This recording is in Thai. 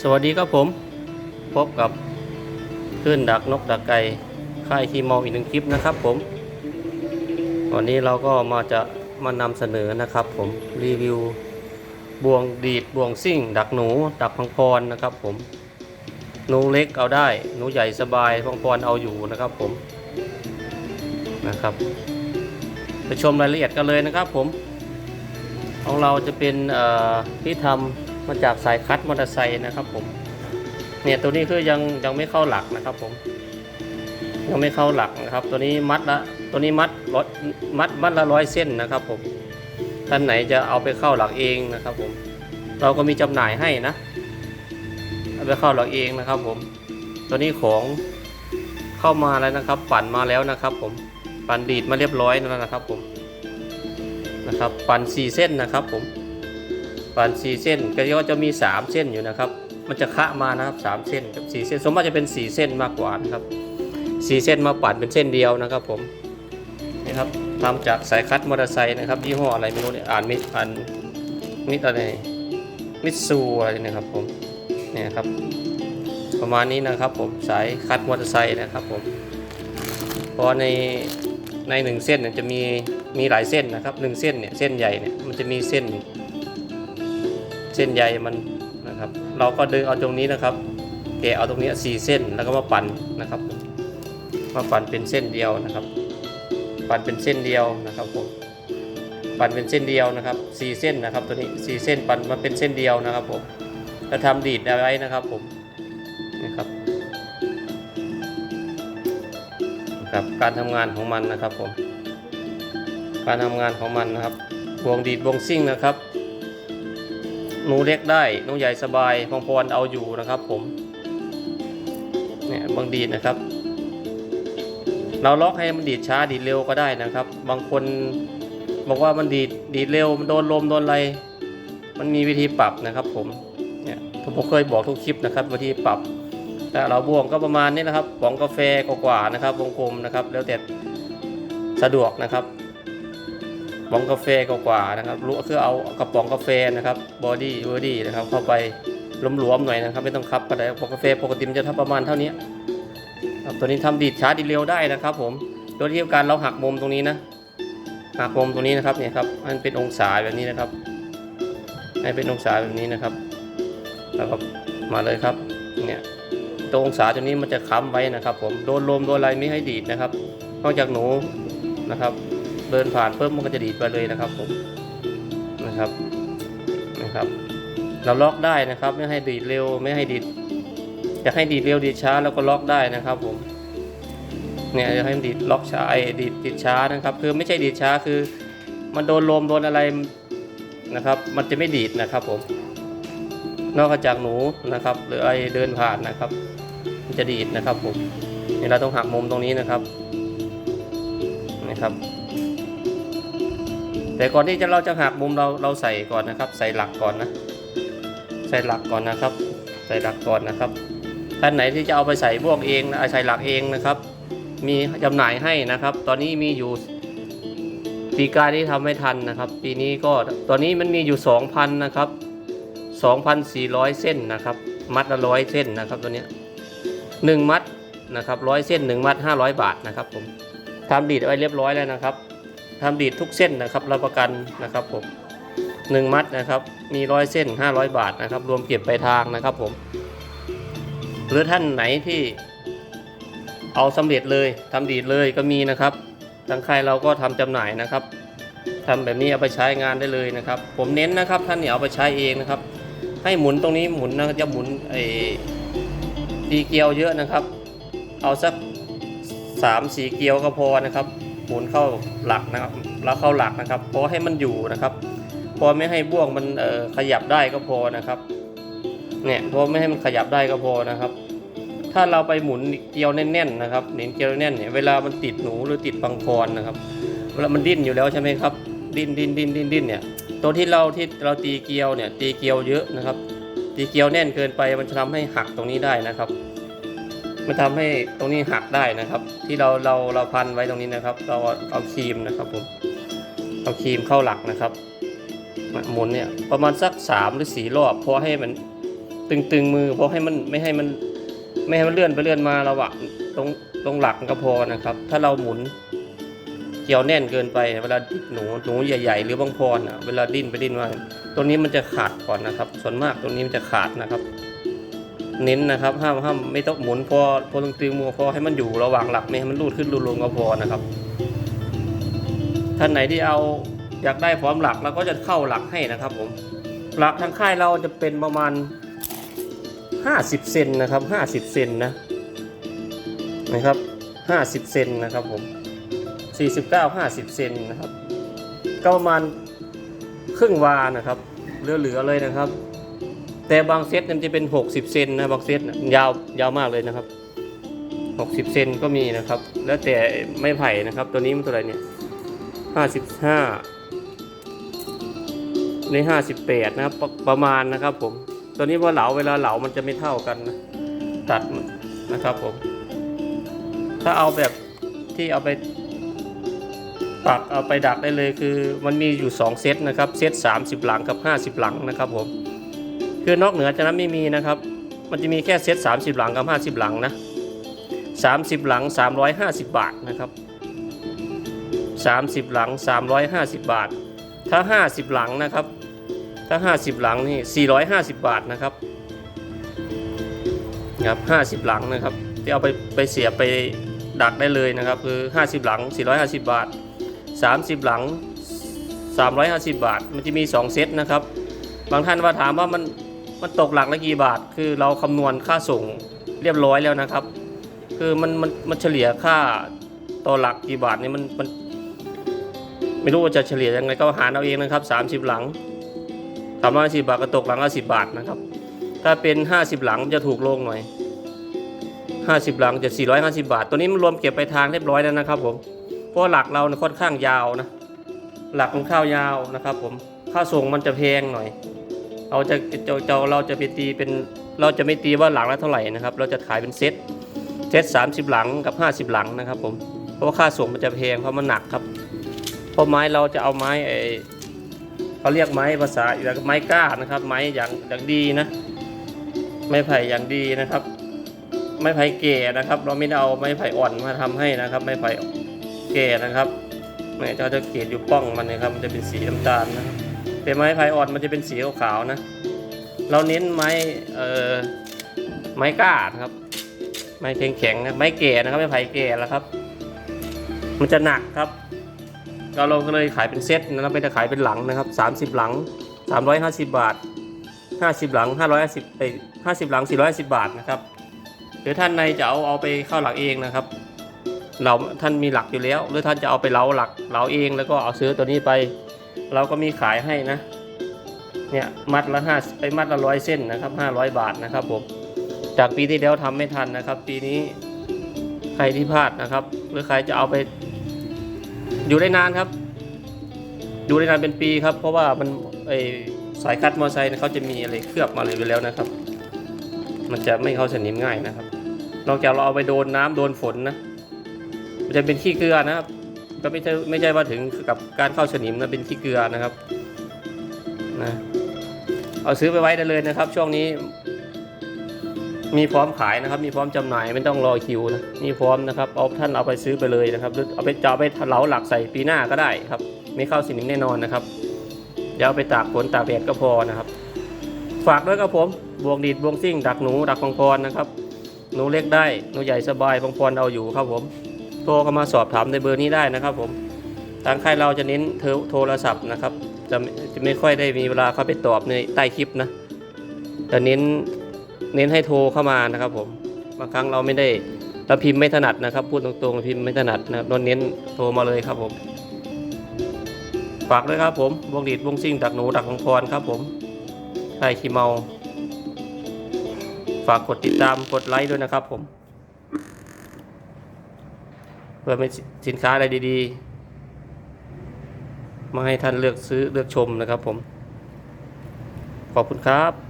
สวัสดีครับผม พบกับขึ้นดักนกดักไก่ค่ายคีมองอีกหนึ่งคลิปนะครับผม วันนี้เราก็มาจะมานำเสนอนะครับผมรีวิวบ่วงดีดบ่วงซิ่ง ดักหนู ดักพังพรนะครับผมหนูเล็กเอาได้หนูใหญ่สบายพังพรเอาอยู่นะครับผมนะครับไปชมรายละเอียดกันเลยนะครับผม ของเราจะเป็นที่ทำ มาจากสายคัดมอเตอร์ไซค์นะครับผมเนี่ยตัวนี้คือยังยังไม่เข้าหลักนะครับผม ยังไม่เข้าหลักนะครับ ตัวนี้มัดละตัวนี้มัดร้อยมัดมัดละร้อยเส้นนะครับผมท่านไหนจะเอาไปเข้าหลักเองนะครับผม เราก็มีจำหน่ายให้นะเอาไปเข้าหลักเองนะครับผม ตัวนี้ของเข้ามาแล้วนะครับ ปั่นมาแล้วนะครับ ผมปั่นดีดมาเรียบร้อยแล้วนะครับผมนะครับ ปั่น4เส้นนะครับผม ปั่น4เส้นก็จะมี 3 เส้นอยู่นะครับ มันจะคะมานะครับ3เส้นกับ4เส้นสมมติจะเป็น 4 เส้นมากกว่านะครับ4เส้นมาปั่นเป็นเส้นเดียวนะครับผมนี่ครับทำจากสายคัดมอเตอร์ไซค์นะครับยี่ห้ออะไรไม่รู้เนี่ยอ่านมิอ่านมิอะไรมิตซูอะไรเนะครับผมเนี่ยครับ ประมาณนี้นะครับผมสายคัดมอเตอร์ไซค์นะครับผมเพราะในในหนึ่งเส้นเนี่ยจะมีมีหลายเส้นนะครับหนึ่งเส้นเนี่ยเส้นใหญ่เนี่ยมันจะมีเส้น เส้นใยมันนะครับ เราก็ดึงเอาตรงนี้นะครับแกะเอาตรงนี้สี่เส้นแล้วก็มาปั่นนะครับ มาปั่นเป็นเส้นเดียวนะครับ ปั่นเป็นเส้นเดียวนะครับผมปั่นเป็นเส้นเดียวนะครับสี่เส้นนะครับตัวนี้สี่เส้นปั่นมาเป็นเส้นเดียวนะครับผมจะทำดีดเอาไว้นะครับผมนะครับนะครับการทำงานของมันนะครับผมการทำงานของมันนะครับวงดีดวงซิ่งนะครับ หนูเล็กได้หนูใหญ่สบายพองพรเอาอยู่นะครับ ผมเนี่ยบางดีดนะครับ เราล็อกให้มันดีดช้าดีดเร็วก็ได้นะครับ บางคนบอกว่ามันดีดดีดเร็วมันโดนลมโดนอะไร มันมีวิธีปรับนะครับ ผมเนี่ยผมเคยบอกทุกคลิปนะครับวิธีปรับแต่เราบวงก็ประมาณนี้นะครับป๋องกาแฟกว่าๆนะครับวงกลมนะครับ แล้วแต่สะดวกนะครับ ป๋องกาแฟกว่าๆนะครับรู้คือเอากระป๋องกาแฟนะครับบอดี้เวอร์ดี้นะครับเข้าไปหลวมๆหน่อยนะครับ ไม่ต้องคับก็ได้กระป๋องกาแฟปกติมันจะทำประมาณเท่านี้ครับตัวนี้ทำดีดช้าดีเร็วได้นะครับ ผมโดยที่การเราหักมุมตรงนี้นะหักมุมตรงนี้นะครับเนี่ยครับมันเป็นองศาแบบนี้นะครับ ให้เป็นองศาแบบนี้นะครับ แล้วก็มาเลยครับเนี่ยตรงองศาตรงนี้มันจะค้ำไว้นะครับ ผมโดนลมโดนอะไรไม่ให้ดีดนะครับ นอกจากหนูนะครับ เดินผ่านเพิ่มมันก็จะดีดไปเลยนะครับผมนะครับนะครับ เราล็อกได้นะครับ ไม่ให้ดีดเร็ว ไม่ให้ดีดจะให้ดีดเร็วดีดช้าแล้วก็ล็อกได้นะครับผมเนี่ยจะให้มันดีดล็อกช้าไอ้ดีดดีดช้านะครับ คือไม่ใช่ดีดช้าคือ มันโดนลมโดนอะไรนะครับ มันจะไม่ดีดนะครับผมนอกจากหนูนะครับ หรือไอเดินผ่านนะครับ มันจะดีดนะครับผมนี่เราต้องหักมุมตรงนี้นะครับนะครับ แต่ก่อนที่จะเราจะหักมุมเราเราใส่ก่อนนะครับ ใส่หลักก่อนนะ ใส่หลักก่อนนะครับ ใส่หลักก่อนนะครับท่านไหนที่จะเอาไปใส่บวกเองใส่หลักเองนะครับ มีจำหน่ายให้นะครับ ตอนนี้มีอยู่ปีกายที่ทำไม่ทันนะครับ ปีนี้ก็ตอนนี้มันมีอยู่ 2,000 นะครับ 2,400 เส้นนะครับ มัดละร้อยเส้นนะครับตัวเนี้ยหนึ่งมัดนะครับร้อยเส้นหนึ่งมัด500 บาทนะครับผมทำดีดไว้เรียบร้อยแล้วนะครับ ทำดีดทุกเส้นนะครับรับประกันนะครับผมหนึ่งมัดนะครับมีร้อยเส้น 500 บาทนะครับ รวมเก็บไปทางนะครับผม หรือท่านไหนที่เอาสำเร็จเลยทำดีดเลยก็มีนะครับทางใครเราก็ทำจำหน่ายนะครับทำแบบนี้เอาไปใช้งานได้เลยนะครับ ผมเน้นนะครับท่านเนี่ยเอาไปใช้เองนะครับ ให้หมุนตรงนี้หมุนนะจะหมุนไอ้ตีเกลียวเยอะนะครับ เอาสักสามสี่เกลียวก็พอนะครับ หมุนเข้าหลักนะครับแล้วเข้าหลักนะครับพอให้มันอยู่นะครับ พอไม่ให้บ่วงมันขยับได้ก็พอนะครับ เนี่ยพอไม่ให้มันขยับได้ก็พอนะครับ ถ้าเราไปหมุนเกลียวแน่นๆนะครับหมุนเกลียวแน่นเนี่ยเวลามันติดหนูหรือติดปังคอนนะครับเวลามันดิ้นอยู่แล้วใช่ไหมครับ ดิ้นดิ้นดิ้นดิ้นดิ้นเนี่ยตัวที่เราที่เราตีเกลียวเนี่ยตีเกลียวเยอะนะครับ ตีเกลียวแน่นเกินไปมันจะทำให้หักตรงนี้ได้นะครับ มันทำให้ตรงนี้หักได้นะครับ ที่เราเราเราพันไว้ตรงนี้นะครับ เราเอาครีมนะครับผมเอาครีมเข้าหลักนะครับหมุนเนี่ยประมาณสักสามหรือสี่รอบพอให้มันตึงๆมือเพราะให้มันไม่ให้มันไม่ให้มันเลื่อนไปเลื่อนมาระหว่างตรงตรงหลักก็พอนะครับ ถ้าเราหมุนเกี่ยวแน่นเกินไปเวลาหนูหนูใหญ่ๆ หรือบางพรอะเวลาดิ้นไปดิ้นมาตัวนี้มันจะขาดก่อนนะครับ ส่วนมากตัวนี้มันจะขาดนะครับ เน้นนะครับ ห้ามห้ามไม่ต้องหมุนพอพอตึงๆมือพอให้มันอยู่ระหว่างหลักไม่ให้มันรูดขึ้นรูดลงก็พอนะครับ ท่านไหนที่เอาอยากได้พร้อมหลักเราก็จะเข้าหลักให้นะครับผมหลักทางค่ายเราจะเป็นประมาณ 50 เซนนะครับ 50 เซนนะนะครับ 50 เซนนะครับผม 49 50 เซนนะครับ ก็ประมาณครึ่งวานะครับเหลือๆเลยนะครับ แต่บางเซตมันจะเป็น 60 เซนนะบางเซตยาวยาวมากเลยนะครับ 60 เซนก็มีนะครับ แล้วแต่ไม่ไผ่นะครับ ตัวนี้มันตัวอะไรเนี่ย 55ใน58 นะครับประประมาณนะครับผม ตัวนี้ว่าเหลาเวลาเหลามันจะไม่เท่ากันนะตัดนะครับผม ถ้าเอาแบบที่เอาไปปักเอาไปดักได้เลยคือมันมีอยู่ 2 เซตนะครับ เซต30 หลังกับ 50 หลังนะครับผม คือนอกเหนือจากนั้นไม่มีนะครับ มันจะมีแค่เซต30 หลังกับ 50 หลังนะ 30 หลัง 350 บาทนะครับ 30 หลัง 350 บาท ถ้า 50 หลังนะครับ ถ้า 50 หลังนี่450 บาทนะครับครับ50 หลังนะครับที่เอาไปไปเสียบไปดักได้เลยนะครับคือ 50 หลัง 450 บาท 30 หลัง 350 บาท มันจะมี 2 เซตนะครับ บางท่านว่าถามว่ามัน มันตกหลักละกี่บาท คือเราคำนวณค่าส่งเรียบร้อยแล้วนะครับ คือมันมันมันเฉลี่ยค่าต่อหลักกี่บาทนี่มันมัน ไม่รู้ว่าจะเฉลี่ยยังไงก็หารเอาเองนะครับ 30 หลังสามร้อยสิบาทก็ตกหลังละสิบาทนะครับ ถ้าเป็น50หลังจะถูกลงหน่อย50หลังจะ450บาท ตัวนี้มันรวมเก็บไปทางเรียบร้อยแล้วนะครับผม เพราะหลักเราค่อนข้างยาวนะ หลักมันข้าวยาวนะครับผม ค่าส่งมันจะแพงหน่อย เราจะจจเราจะไปตีเป็นเราจะไม่ตีว่าหลังละเท่าไหร่นะครับ เราจะขายเป็นเซตเซต30หลังกับ50หลังนะครับผมเพราะว่าค่าส่งมันจะแพงเพราะมันหนักครับเพราะไม้เราจะเอาไม้ไอเขาเรียกไม้ภาษาอีกแล้วไม้กล้านะครับ ไม้อย่างอย่างดีนะไม้ไผ่อย่างดีนะครับ ไม้ไผ่เก่นะครับ เราไม่ได้เอาไม้ไผ่อ่อนมาทำให้นะครับ ไม้ไผ่เก่นะครับเนี่ยเราจะเกตอยู่ป้องมันนะครับ มันจะเป็นสีน้ำตาลนะครับ แต่ไม้ไผ่อ่อนมันจะเป็นสีขาวๆนะ เราเน้นไม้เอ่อไม้กล้านะครับ ไม้แข็งๆนะไม้เก่นะครับไม้ไผ่เก่แล้วครับ มันจะหนักครับก็เราก็เลยขายเป็นเซตนะครับไม่ได้ขายเป็นหลังนะครับ 30 หลัง 350 บาท 50 หลัง 550ไป50 หลัง 450 บาทนะครับหรือท่านในจะเอาเอาไปเข้าหลักเองนะครับเราท่านมีหลักอยู่แล้ว หรือท่านจะเอาไปเล้าหลักเล้าเองแล้วก็เอาซื้อตัวนี้ไป เราก็มีขายให้นะ เนี่ยมัดละห้าไปมัดละร้อยเส้นนะครับ500บาทนะครับผม จากปีที่แล้วทำไม่ทันนะครับ ปีนี้ใครที่พลาดนะครับ หรือใครจะเอาไป อยู่ได้นานครับ อยู่ได้นานเป็นปีครับ เพราะว่ามันไอสายคัดมอเตอร์ไซค์เขาจะมีอะไรเคลือบมาเลยอยู่แล้วนะครับ มันจะไม่เข้าสนิมง่ายนะครับ นอกจากเราเอาไปโดนน้ำโดนฝนนะ มันจะเป็นขี้เกลือนะครับ ก็ไม่ใช่ไม่ใช่ว่าถึงกับการเข้าสนิมนะเป็นขี้เกลือนะครับนะเอาซื้อไปไว้ได้เลยนะครับ ช่วงนี้ มีพร้อมขายนะครับ มีพร้อมจำหน่ายไม่ต้องรอคิวนะมีพร้อมนะครับเอาท่านเอาไปซื้อไปเลยนะครับหรือเอาไปจะเอไปเหลาหลักใส่ปีหน้าก็ได้ครับ ไม่เข้าสนิมแน่นอนนะครับอย่าเอาไปตากฝนตากแดดก็พอนะครับ ฝากด้วยครับผมบวกดีดบวงซิ่งดักหนูดักพังพรนะครับหนูเล็กได้หนูใหญ่สบายพังพรเอาอยู่ครับผม โทรเข้ามาสอบถามในเบอร์นี้ได้นะครับ ผมทางค่ายเราจะเน้นเทโทรศัพท์นะครับ จะจะไม่ค่อยได้มีเวลาเข้าไปตอบในใต้คลิปนะแต่เน้นเน้นให้โทรเข้ามานะครับ ผมบางครั้งเราไม่ได้เราพิมพ์ไม่ถนัดนะครับ พูดตรงๆพิมพ์ไม่ถนัดนะครับเราเน้นโทรมาเลยครับผมฝากด้วยครับผมวงดีดวงซิ่งดักหนูดักของพรครับ ผมไทยขี้เมา ฝากกดติดตามกดไลค์ด้วยนะครับผม พื่อมีสินค้าอะไรดีๆ มาให้ท่านเลือกซื้อเลือกชมนะครับผม ขอบคุณครับ